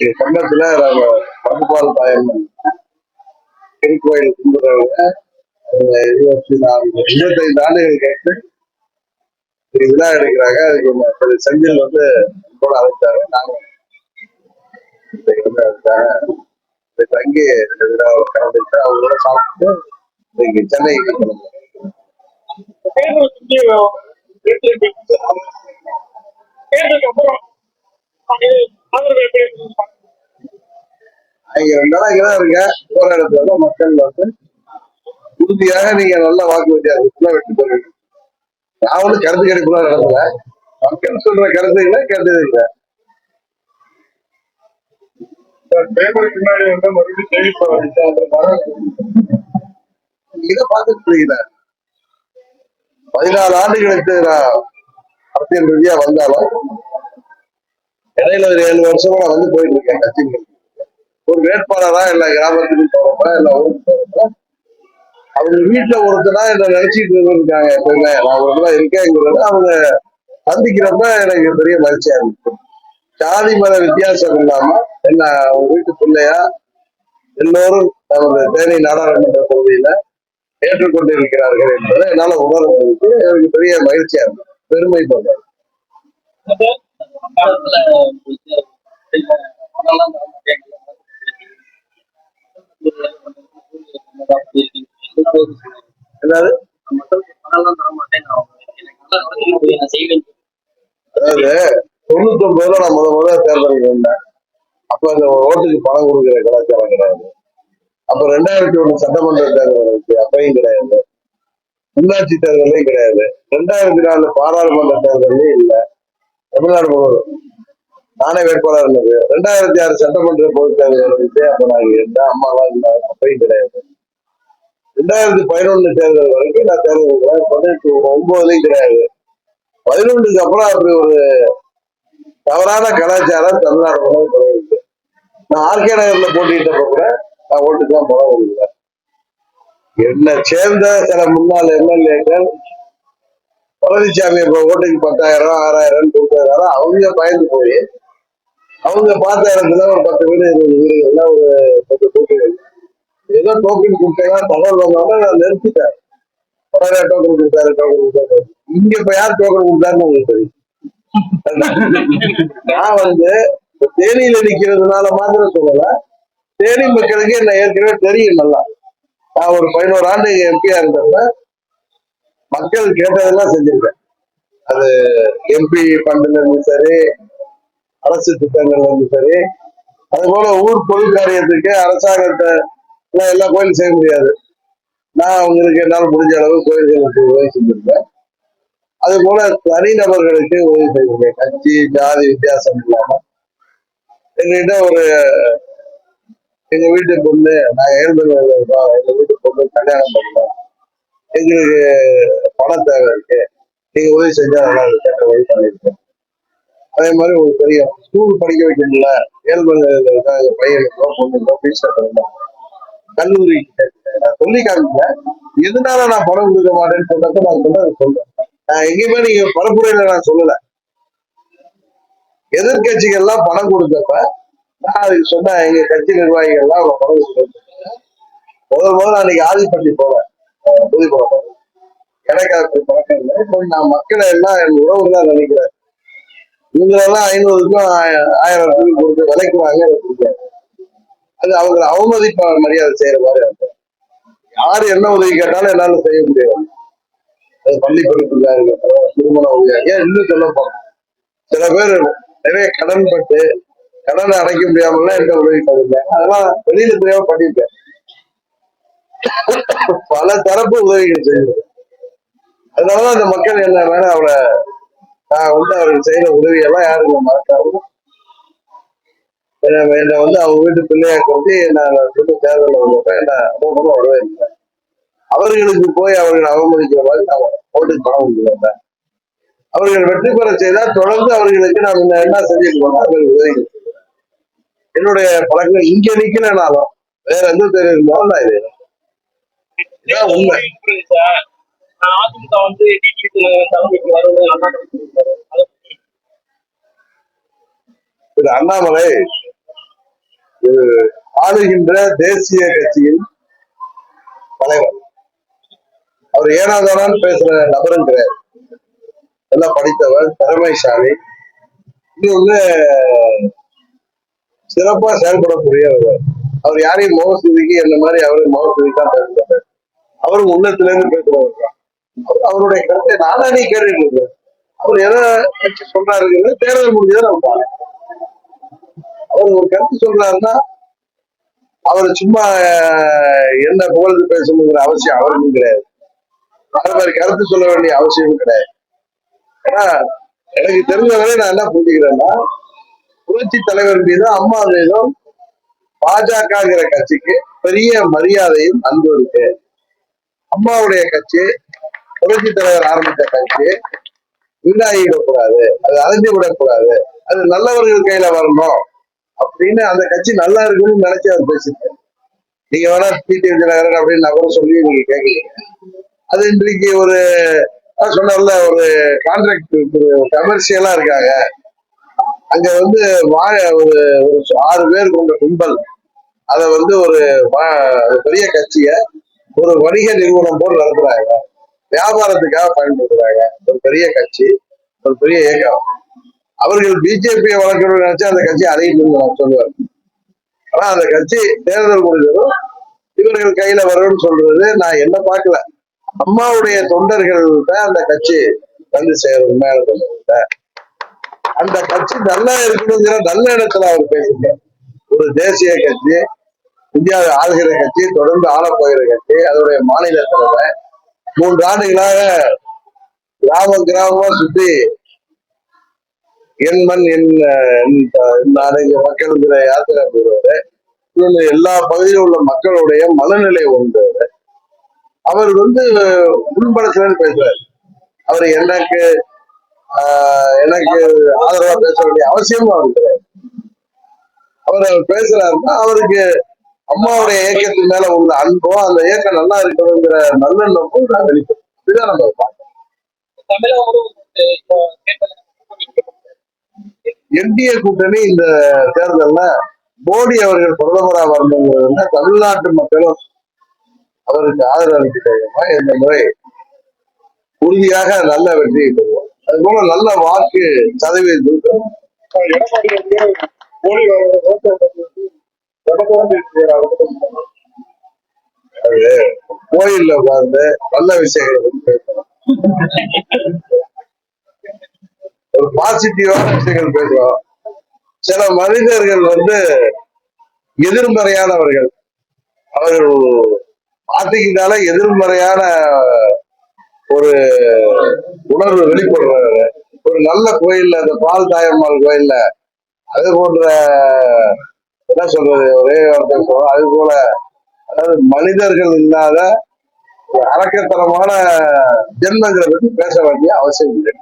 எங்க சங்கத்துல தாயம் திருக்கோயில் கும்பிடுறவங்க. இருபத்தி நாலு இருபத்தைந்து ஆண்டுகள் கேட்டு விழா எடுக்கிறாங்க. அதுக்கு ஒண்ணு செந்தில் வந்து கூட அழைச்சாரு. நாங்க தங்கி இந்த கலந்துட்டு அவங்களோட சாப்பிட்டு இன்னைக்கு சென்னைக்கு கிளம்புறோம். தேர்தலுக்கு அப்புறம் அது ஆதரவு எப்படி இருக்குன்னு பாருங்க. நீங்க ரெண்டு நாளா இங்கதான் இருங்க போற இடத்துல வந்து மக்கள் வந்து உறுதியாக நீங்க நல்ல வாக்கு வித்தியாசத்துல வெற்றி பெறுவீங்க. நான் ஒண்ணு கருத்து நடத்தல மக்கள் சொல்ற கருத்துக்களை கேட்டது தேர்தலுக்கு முன்னாடி வந்து மறுபடியும் சேமிப்பு இதை பார்த்துட்டு இருக்கீங்க. பதினாலு ஆண்டுகளுக்கு நான் அரசியல் ரீதியா வந்தாலும் இடையில ஒரு ஏழு வருஷமா நான் வந்து போயிட்டு இருக்கேன் கட்சிக்கு ஒரு வேட்பாளரா எல்லா கிராமத்துக்கும் போறப்ப எல்லா ஊருக்கு போறப்ப அவங்க வீட்டுல ஒருத்தனா என்ன நினைச்சிட்டு இருக்காங்க எப்பவுமே நான் ஒருத்தனா இடத்துல அவங்க சந்திக்கிறப்ப எனக்கு பெரிய மகிழ்ச்சியா இருக்கு ஜாதி மத வித்தியாசம் இல்லாம என்ன அவங்க வீட்டு பிள்ளையா எல்லோரும் நமது தேனி நாடாளுமன்ற தொகுதியில ஏற்றுக்கொண்டு இருக்கிறார்கள் என்பதை என்னால உணர்வு எனக்கு பெரிய மகிழ்ச்சியா இருக்கு பெருமை பண்றேன் காலத்துல அதாவது நான் செய்வேன். அதாவது தொண்ணூத்தி ஒன்பதுல நான் முத முத தேர்தலுக்கு வந்தேன். அப்ப அந்த ஓட்டுக்கு பணம் கொடுக்குற கலாச்சாரம் கிடையாது. அப்ப ரெண்டாயிரத்தி ஒண்ணு சட்டமன்ற தேர்தல் இருக்கு அப்பயும் கிடையாது. உள்ளாட்சி தேர்தலையும் கிடையாது. ரெண்டாயிரத்தி நாலு பாராளுமன்ற தேர்தலையும் இல்லை. தமிழ்நாடு முழுவதும் நானே வேட்பாளர் இருந்தது ரெண்டாயிரத்தி ஆறு சட்டமன்ற பொது தேர்தல் அப்ப நான் இருந்தேன் அம்மாலாம் இல்லை அப்பயும் கிடையாது. ரெண்டாயிரத்தி பதினொன்னு தேர்தல் வரைக்கும் நான் தேர்தல் பதினெட்டு ஒன்பதுலையும் கிடையாது. பதினொன்றுக்கு அப்புறம் அப்படி ஒரு தவறான கலாச்சாரம் தமிழ்நாடு முழுவதும் தொடங்கிருக்கு நான் ஆர்கே நகர்ல போட்டிட்டப்ப கூட நான் ஓட்டுக்கெல்லாம் போட முடியல என்னை சேர்ந்த சில முன்னாள் எம்எல்ஏக்கள் பழனிசாமி இப்ப ஓட்டுக்கு பத்தாயிரம் ஆறாயிரம் கொடுத்தாரு அவங்க பயந்து போய் அவங்க பார்த்த இடத்துல ஒரு பத்து வீடு இருபது வீடுகள்ல ஒரு பத்து டோக்கன் ஏதோ டோக்கன் கொடுத்தா தகவல் வந்தோட நான் நிறுத்திட்டேன். உடனே டோக்கன் கொடுத்தாரு டோக்கன் கொடுத்தாரு. இங்க இப்ப யார் டோக்கன் கொடுத்தாருன்னு உங்களுக்கு தெரியும். நான் வந்து தேனியில நிக்கிறதுனால மாத்திரம் சொல்லல. தேனி மக்களுக்கு என்ன ஏற்கனவே தெரியும் நல்லா. நான் ஒரு பதினோரு ஆண்டு எம்பியா இருந்தப்ப மக்கள் கேட்டதெல்லாம் செஞ்சிருக்கேன் அது எம்பி ஃபண்டுல இருந்து சரி அரசு திட்டங்கள்ல இருந்து சரி அது போல ஊர் பொது காரியத்துக்கு அரசாங்கத்தை எல்லா கோயிலும் செய்ய முடியாது. நான் அவங்களுக்கு என்னால் முடிஞ்ச அளவு கோயில்களுக்கு உதவி செஞ்சிருக்கேன் அது போல தனிநபர்களுக்கு உதவி செய்திருக்கேன் கட்சி ஜாதி வித்தியாசம் இல்லாம. எங்ககிட்ட ஒரு எங்க வீட்டு பொண்ணு நான் ஏழ்மையில இருக்கோம். எங்க வீட்டு பொண்ணு கல்யாணம் பண்ணோம். எங்களுக்கு பணம் தேவை இருக்கு. நீங்க உதவி செஞ்சா நல்லா இருக்கு. கேட்ட உதவி பண்ணியிருக்கேன் அதே மாதிரி உங்களுக்கு தெரியும் ஸ்கூல் படிக்க வைக்கணும்ல. ஏழ்மையில இருக்காங்க பையனுக்கோ பொண்ணுக்கோ ஃபீஸ் கட்டணும் கல்லூரி நான் சொல்லி காமிக்கல. எதனால நான் பணம் கொடுக்க மாட்டேன்னு சொன்னப்ப நான் சொன்னது சொல்றேன் நான் எங்கேயுமே நீங்க பரப்புரையில நான் சொல்லல. எதிர்கட்சிகள்லாம் பணம் கொடுத்தப்ப நான் அதுக்கு சொன்னேன் எங்க கட்சி நிர்வாகிகள்லாம் அவங்க பணம் கொடுத்தாங்க முதல் முதல்ல அன்னைக்கு ஆதிப்பட்டி புது போவேன் எனக்கு அது பழக்கம் இல்லை இப்போ நான் மக்களை எல்லாம் என் உறவு தான் நினைக்கிறேன் இவங்களெல்லாம் ஐநூறுக்கும் ஆயிரம் கொடுத்து விலைக்கு வாங்க எனக்கு பிடிக்காது அது அவங்களை அவமதிப்ப மரியாதை செய்யற மாதிரி இருக்கும் யார் என்ன உதவி கேட்டாலும் என்னால செய்ய முடியாது அது பள்ளி படிப்புக்காக இருக்கட்டும் திருமண உதவியாக ஏன் இன்னும் சொல்ல போனோம் சில பேர் நிறைய கடன் பட்டு கடனை அடைக்க முடியாமலாம் எந்த உதவி பண்ணிருக்கேன் அதெல்லாம் வெளியில தெரியாம பண்ணிருக்கேன் பல தரப்பு உதவிகள் செய்யணும் அதனாலதான் அந்த மக்கள் என்ன மேல அவரை நான் வந்து அவருக்கு செய்யற உதவியெல்லாம் யாருக்கு மறக்காம என்ன என்னை வந்து அவங்க வீட்டு பிள்ளையா கொண்டு நான் வீட்டு தேர்தலில் வந்தப்ப என்ன அமௌண்ட்டும் வரவே இல்லை அவர்களுக்கு போய் அவர்கள் அவமதிக்கிற மாதிரி நான் ஓட்டுக்கு பணம் கொடுக்கல அவர்கள் வெற்றி பெற செய்தால் தொடர்ந்து அவர்களுக்கு நான் என்ன என்ன செஞ்சுட்டு போனா அவர்கள் உதவி என்னுடைய பழக்கம் இங்க நிக்கலனாலும் வேற எந்த தேர்வு நான் இது உண்மை? அதிமுக வந்து தலைமைக்கு வருவது அண்ணா சொல்லியிருக்காரு. அதை பத்தி திரு அண்ணாமலை ஆளுகின்ற தேசிய கட்சியின் தலைவர். அவர் ஏனாதானான்னு பேசுற நபரும் கிடையாது. நல்லா படித்தவர் திறமைசாலி. இது வந்து சிறப்பா செயல்படக்கூடியவர் அவர். யாரையும் முகஸ்துதிக்கு என்ன மாதிரி அவரு முகஸ்துதிக்கா பேசுறாரு அவரும் உள்ளத்துல இருந்து பேசுறவர் அவருடைய கருத்தை நானே நீ கேட்டுட்டு இருக்கேன். அவர் எதை வச்சு சொல்றாருங்கிறது தேர்தல் முடிஞ்சதை நம்ம பார்க்கலாம் அவர் ஒரு கருத்து சொல்றாருன்னா அவர் சும்மா என்ன புகழ்ந்து பேசணுங்கிற அவசியம் அவருக்கும் கிடையாது. அதே மாதிரி கருத்து சொல்ல வேண்டிய அவசியமும் கிடையாது. ஏன்னா எனக்கு தெரிஞ்சவரை நான் என்ன புரிஞ்சுக்கிறேன்னா புரட்சி தலைவர் மீதும் அம்மா மீதும் பாஜகங்கிற கட்சிக்கு பெரிய மரியாதையும் அன்பு இருக்கு. அம்மாவுடைய கட்சி புரட்சி தலைவர் ஆரம்பித்த கட்சி. வீணாகிவிடக்கூடாது அது அரைஞ்சு விடக்கூடாது அது நல்லவர்கள் கையில வரணும் அப்படின்னு அந்த கட்சி நல்லா இருக்குன்னு நினைச்சு அவர் பேசிட்டேன். நீங்க வேணா பிடி விஜயநகரன் அப்படின்னு நபர் சொல்லி நீங்க கேட்கலீங்க அது இன்றைக்கு ஒரு சொன்னார்ல ஒரு கான்ட்ராக்ட் கமர்ஷியலா இருக்காங்க. அங்க வந்து வாழ ஒரு ஒரு ஆறு பேர் கொண்ட கும்பல். அதை வந்து ஒரு வா- பெரிய கட்சிய ஒரு வணிக நிறுவனம் போல் நடத்துறாங்க. வியாபாரத்துக்காக பயன்படுத்துறாங்க. ஒரு பெரிய கட்சி ஒரு பெரிய இயக்கம். அவர்கள் பிஜேபியை வளர்க்கணும்னு நினைச்சா அந்த கட்சி அடையணும்னு நான் சொல்லுவேன். ஆனா அந்த கட்சி தேர்தல் முடிஞ்சதும் இவர்கள் கையில வரும்னு சொல்றது நான் என்ன பார்க்கல. அம்மாவுடைய தொண்டர்கள் தான் அந்த கட்சி வந்து சேரும் உண்மையான அந்த கட்சி நல்லா இருக்கணுங்கிற நல்ல இடத்துல அவர் பேசுகிறார் ஒரு தேசிய கட்சி இந்தியாவை ஆளுகிற கட்சி தொடர்ந்து ஆளப்போகிற கட்சி அதனுடைய மாநில தலைவர் மூன்று ஆண்டுகளாக கிராமம் கிராமமா சுத்தி என் மண் என் நாடு மக்களுங்கிற யாத்திரை போடுவாரு. எல்லா பகுதியில் உள்ள மக்களுடைய மனநிலை உண்டு அவர் வந்து உள்படத்துல பேசுறாரு அவர் எனக்கு ஆஹ், எனக்கு ஆதரவா பேச வேண்டிய அவசியமும் அவர் அவர் பேசுறாருன்னா அவருக்கு அம்மாவுடைய இயக்கத்தின் மேல உள்ள அன்பும் அந்த இயக்கம் நல்லா இருக்கணுங்கிற நல்லெண்ணமும் நான் வெளிப்படும். இதுதான் நம்ம பார்க்கணும் என்டிஏ கூட்டணி இந்த தேர்தல்ல மோடி அவர்கள் பிரதமரா வரணுங்கிறதுல தமிழ்நாட்டு மக்களும் அவருக்கு ஆதரவு அளிக்கிறாங்க இந்த முறை உறுதியாக நல்ல வெற்றியை பெறுவோம். அது போல நல்ல வாக்கு சதவீதம் எடப்பாடி அது கோயில்ல உட்கார்ந்து நல்ல விஷயங்களை பத்தி பேசணும் ஒரு பாசிட்டிவான விஷயங்கள் பேசுறோம். சில மனிதர்கள் வந்து எதிர்மறையானவர்கள். அவர்கள் பார்ட்டிக்குனால எதிர்மறையான ஒரு உணர்வு வெளிப்படுறாரு ஒரு நல்ல கோயில்ல அந்த பால் தாயம்மாள் கோயில்ல அது போன்ற என்ன சொல்றது? ஒரே வார்த்தை சொல்றோம் அது போல அதாவது மனிதர்கள் இல்லாத ஒரு அரக்கத்தனமான ஜென்மங்களை பத்தி பேச வேண்டிய அவசியம் இல்லை.